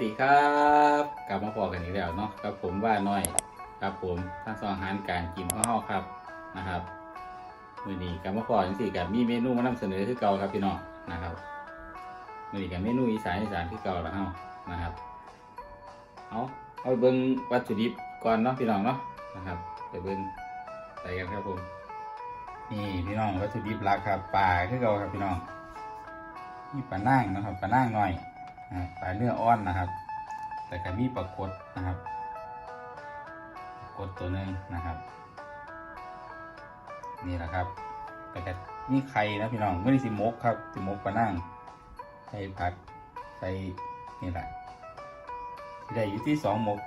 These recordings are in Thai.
สวัสดีครับกลับมาพอกันอีกแล้วเนาะกับผมว่าน้อยครับผมท่านสองอาหารการกินของเฮาครับนะครับมื้อนี้กลับมาพอจังซี่กับมีเมนูมานำเสนอคือเก่าครับพี่น้องนะครับมื้อนี้กับเมนูอีสานอีสานคือเก่าแล้วเฮานะครับเอาเอาเบิ่งวัตถุดิบก่อนเนาะพี่น้องเนาะนะครับไปเบิ่งไปกันครับผมนี่พี่น้องวัตถุดิบหลักครับปลาคือเก่าครับพี่น้องนี่ปลานั่งนะครับปลานั่งหน่อย นะครับปลาเนื้ออ้อนนะครับ แต่ก็มีปลากดนะครับปลากดตัวหนึงนะครับ นี่แหละครับ แต่ก็มีไข่นะพี่น้องไม่ได้สิมกครับสิมกปลานั่งใส่ผักใส่นี่แหละที่ได้อยู่ที่สองมก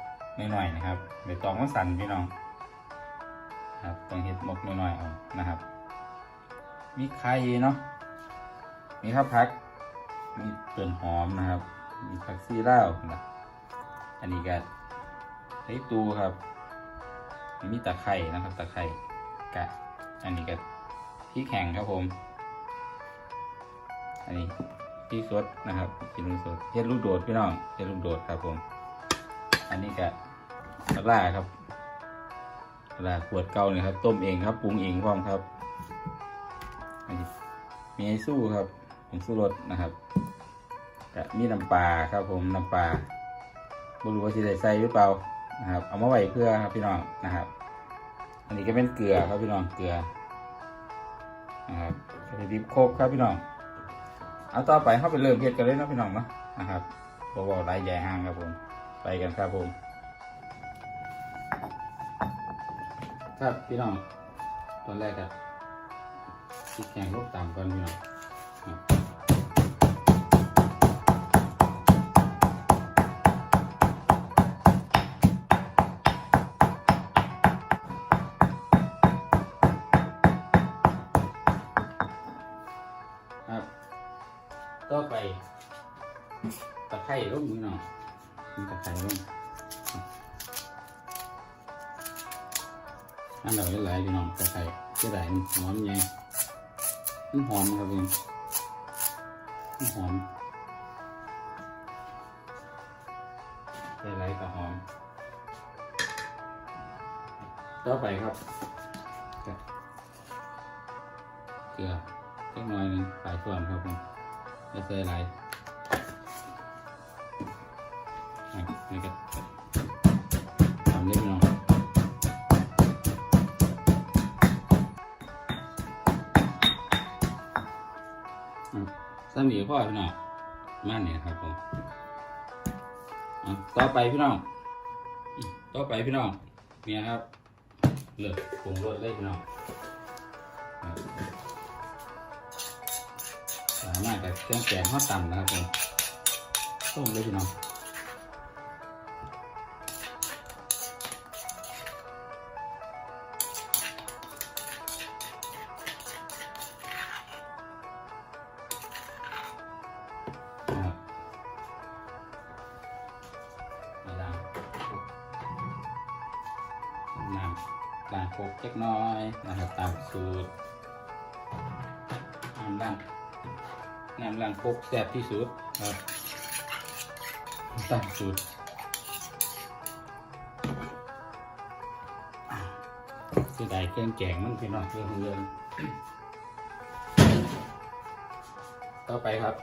หน่อยๆนะครับใบตองก็สั่นพี่น้องครับต้องเห็ดมกหน้อยๆเอานะครับ มีไข่เนาะมีข้าวผัก มีต้นหอมนะครับ มีผักซีลาวนะอันนี้ก็ไข่ตูครับอันนี้ตะไคร่นะครับตะไคร่กะอันนี้ก็พริกแข็งครับผม อันนี้พริกสดนะครับพริกสดเฮ็ดลูกโดดพี่น้องเฮ็ดลูกโดดครับผม อันนี้ก็ปลาร้าครับปลาร้าขวดเก่าเนี่ยครับ ต้มเองครับปรุงเองพร้อมครับอันนี้มีไอสู้ครับผงสู้รสนะครับ ก็มีน้ำปลาครับผมน้ำปลาไม่รู้ว่าสิได้ใส่หรือเปล่านะครับ เอามาไว้เพื่อครับพี่น้องนะครับ อันนี้ก็เป็นเกลือครับพี่น้องเกลือนะครับใส่ดิบโคกครับพี่น้อง เอาต่อไปเข้าไปเริ่มเฮ็ดกันเลยนะพี่น้องเนาะนะครับบอกว่าไรใหญ่ห้างครับผม ไปกันครับผม ครับพี่น้องตอนแรกครับพริกแกงลูกต่ำก่อนพี่น้อง ต่อไปตะไคร่ลงมือหน่อยมีตะไคร่ลงอันเราหลายๆพี่น้องตะไคร่เสียดายหอมไงมันหอมครับพี่มันหอมใส่ไรก็หอม ต่อไปครับเกลือเล็กน้อยหนึงปลายส่วนครับผม จะใส่อะไรนี่ก็ทำเล็กน้อยสามีพ่อพี่น้องมาเนี่ยครับผมต่อไปพี่น้อง ต่อไปพี่น้อง เนี่ยครับ เลือกปรุงรสเลยพี่น้อง สามารถกับเครื่องแกงทอดต่ำนะครับผมต้มเลยพี่น้องนะครับมาล้างน้ำล้างโคกเล็กน้อยนะครับตามสูตรน้ำล้าง น้ำล้างคกแซ่บที่สุดครับตามสูตรเสียดายเครื่องแกงมันพี่น้องเครื่องเรือนต่อไปครับ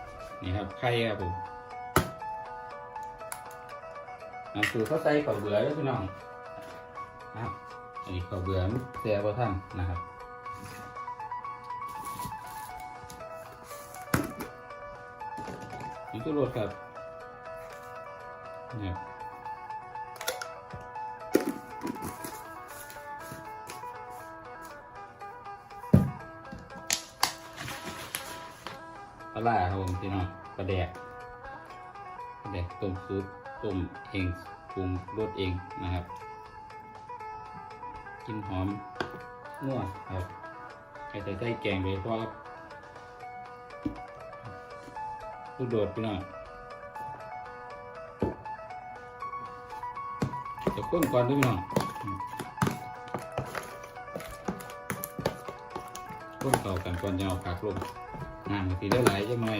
นี่ครับไข่ครับผมน้ำสูตรเขาใส่ข้าวเบื่อแล้วพี่น้องครับอันนี้ข้าวเบื่อมันแซ่บกว่าท่านนะครับ นี่คือรถครับเนี่ยปลาร้าครับผมพี่น้องปลาแดกปลาแดกต้มซุปต้มเองปรุงรสเองนะครับ กินหอมนัวครับใครจะใส่แกงโดยเฉพาะ ลูกโดดพี่น้องจะก้นก่อนด้วยพี่น้องก้นเก่ากันก่อนจะเอาผักลงน้ำบางทีได้หลายจังหน่อย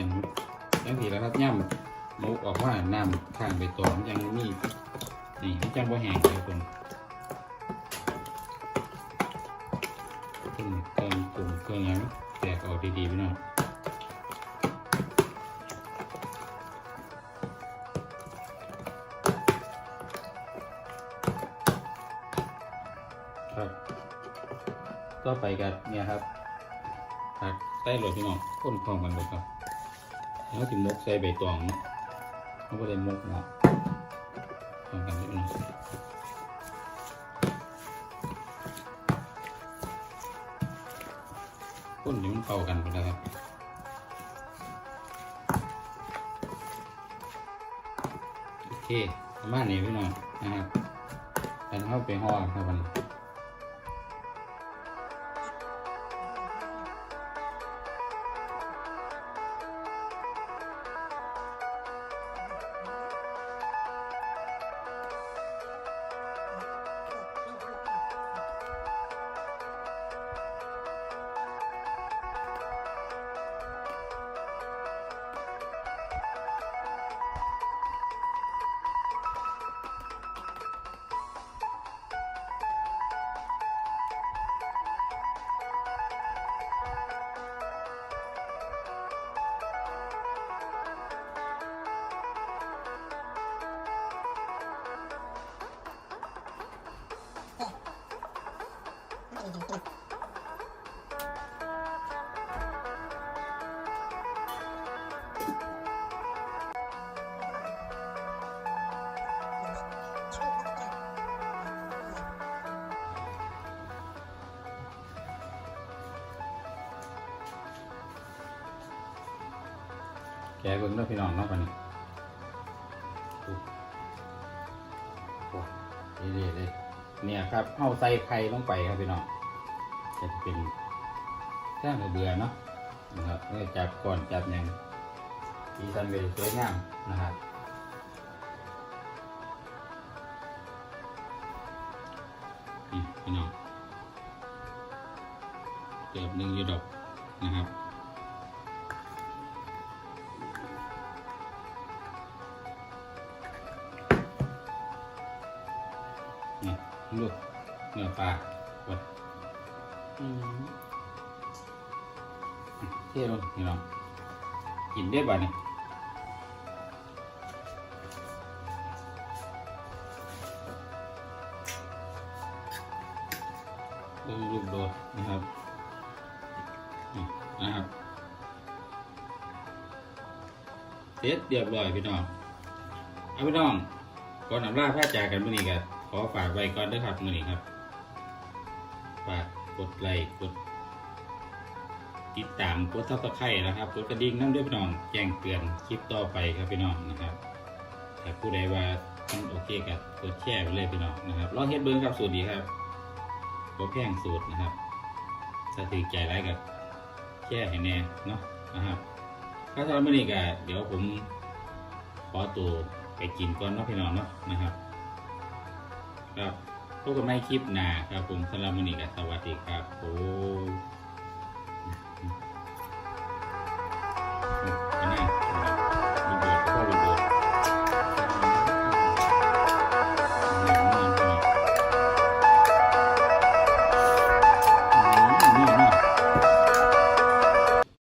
ยังทีแล้วครับย่ำมุกออกว่าน้ำข้างไปตอมยังมีนี่จังบ่าแห้งเลยคนเครื่องเครื่องเครื่องยังแตกออกดีๆพี่น้อง ต่อไปกันเนี่ยครับผักใส่โหลดพี่น้องข้นพร้อมกันเลยครับแล้วถึงมกใส่ใบตองเนาะเขาก็เลยมกเนาะพร้อมกันเลยพี่น้องข้นเดี๋ยวมันเข้ากันไปแล้วครับโอเคประมาณนี้พี่น้องนะครับแล้วเข้าไปห่อครับวันนี้ แกเบิ่งเด้อพี่น้องเนาะวันนี้ปุ๊บโอ้ยดีๆเลยเนี่ยครับเอาใส่ไข่ลงไปครับพี่น้องจะเป็นแท่งเบื่อเนาะนะครับเพื่อจับก่อนจับหยังสีสันเวสวยงามนะครับนี่พี่น้องเกือบหนึ่งยูดอกนะครับ ลูกเนื้อปลากดอืมเท่ลงนี่เนาะกินได้บ่เนี่ยดูลูกโดดนะครับนี่นะครับเสร็จเรียบร้อยพี่น้อง เอาพี่น้องก่อนอำลาพระจากกันมื่อนี้กัน ขอฝากไว้ก่อนด้วยครับมือนี้ครับ ฝากกดไลค์กด ติดตามกดซับสไครต์นะครับกดกระดิ่งนั่นด้วยพี่น้องแจ้งเตือนคลิปต่อไปครับพี่น้องนะครับถ้าผู้ใดว่ามันโอเคกับกดแชร์ไปเลยพี่น้องนะครับลองเฮ็ดเบิ้งครับสูตรดีครับบ่แพงสูตรนะครับถ้าถือใจไรกับแชร์ให้แน่เนาะนะครับถ้าสำหรับมื่อนี้ก็เดี๋ยวผมขอตัวไปกินก่อนเนาะพี่น้องเนาะนะครับ ครับพบกันในคลิปหน้าครับผมสำหรับวันนี้ก็สวัสดีครับผม